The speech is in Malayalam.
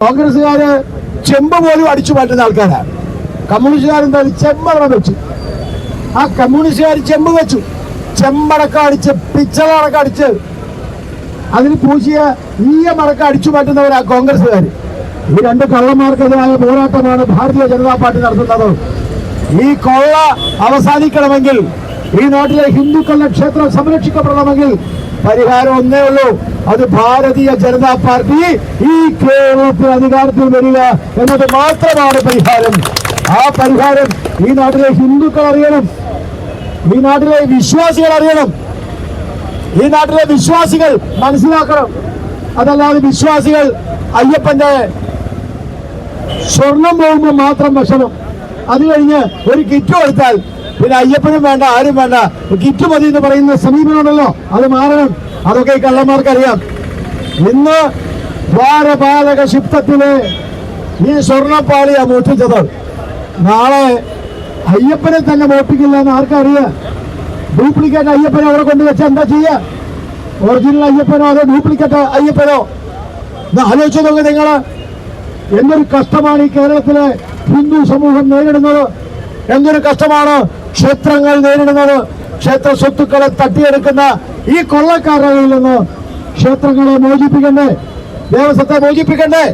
കോൺഗ്രസ്സുകാര് ചെമ്പ് പോലും അടിച്ചു മാറ്റുന്ന ആൾക്കാരാണ് കമ്മ്യൂണിസ്റ്റുകാരെന്തായാലും ചെമ്പടം വെച്ചു? ആ കമ്മ്യൂണിസ്റ്റുകാർ ചെമ്പ് വെച്ചു. ചെമ്പടക്കം അടിച്ച് പിച്ചളടക്കം അടിച്ച് അതിന് പൂശിയ ഈയമടക്കം അടിച്ചു മാറ്റുന്നവരാ കോൺഗ്രസ്സുകാർ ഈ രണ്ട് കള്ളന്മാർക്കെതിരായ പോരാട്ടമാണ് ഭാരതീയ ജനതാ പാർട്ടി നടത്തുന്നത്. ഈ കൊള്ള അവസാനിക്കണമെങ്കിൽ ഈ നാട്ടിലെ ഹിന്ദുക്കളുടെ ക്ഷേത്രം സംരക്ഷിക്കപ്പെടണമെങ്കിൽ പരിഹാരം ഒന്നേ ഉള്ളൂ. അത് ഭാരതീയ ജനതാ പാർട്ടി ഈ കേരളത്തിൽ അധികാരത്തിൽ വരിക എന്നത് മാത്രമാണ് പരിഹാരം. ആ പരിഹാരം ഈ നാട്ടിലെ ഹിന്ദുക്കൾ അറിയണം. ഈ നാട്ടിലെ വിശ്വാസികൾ അറിയണം. ഈ നാട്ടിലെ വിശ്വാസികൾ മനസ്സിലാക്കണം. അതല്ലാതെ വിശ്വാസികൾ അയ്യപ്പന്റെ സ്വർണം പോകുമ്പോൾ മാത്രം ഭക്ഷണം. അത് കഴിഞ്ഞ് ഒരു കിറ്റ് കൊടുത്താൽ പിന്നെ അയ്യപ്പനും വേണ്ട ആരും വേണ്ട. കിറ്റ് മതി എന്ന് പറയുന്ന സമീപനമുണ്ടല്ലോ. അത് മാറണം. അതൊക്കെ ഈ കള്ളന്മാർക്കറിയാം. ഇന്ന് ദ്വാരപാലക ശിപ്തത്തിന് ഈ സ്വർണപ്പാളിയാ മോഷ്ടിച്ചത്. നാളെ അയ്യപ്പനെ തന്നെ മോഷ്ടിക്കില്ല എന്ന് ആർക്കറിയാം? ഡ്യൂപ്ലിക്കേറ്റ് അയ്യപ്പനെ അവിടെ കൊണ്ടുവച്ച എന്താ ചെയ്യുക ഒറിജിനൽ അയ്യപ്പനോ അതോ ഡ്യൂപ്ലിക്കേറ്റ് അയ്യപ്പനോ? എന്നാ ആലോചിച്ചു നോക്കുക നിങ്ങൾ എന്തൊരു കഷ്ടമാണ് ഈ കേരളത്തിലെ ഹിന്ദു സമൂഹം നേരിടുന്നത്. എന്തൊരു കഷ്ടമാണ് ക്ഷേത്രങ്ങൾ നേരിടുന്നത് ക്ഷേത്ര സ്വത്തുക്കളെ തട്ടിയെടുക്കുന്ന ഈ കൊള്ളക്കാരുടെ കയ്യിൽ നിന്ന് ക്ഷേത്രങ്ങളെ മോചിപ്പിക്കണ്ടേ? ദേവസ്വത്തെ മോചിപ്പിക്കണ്ടേ?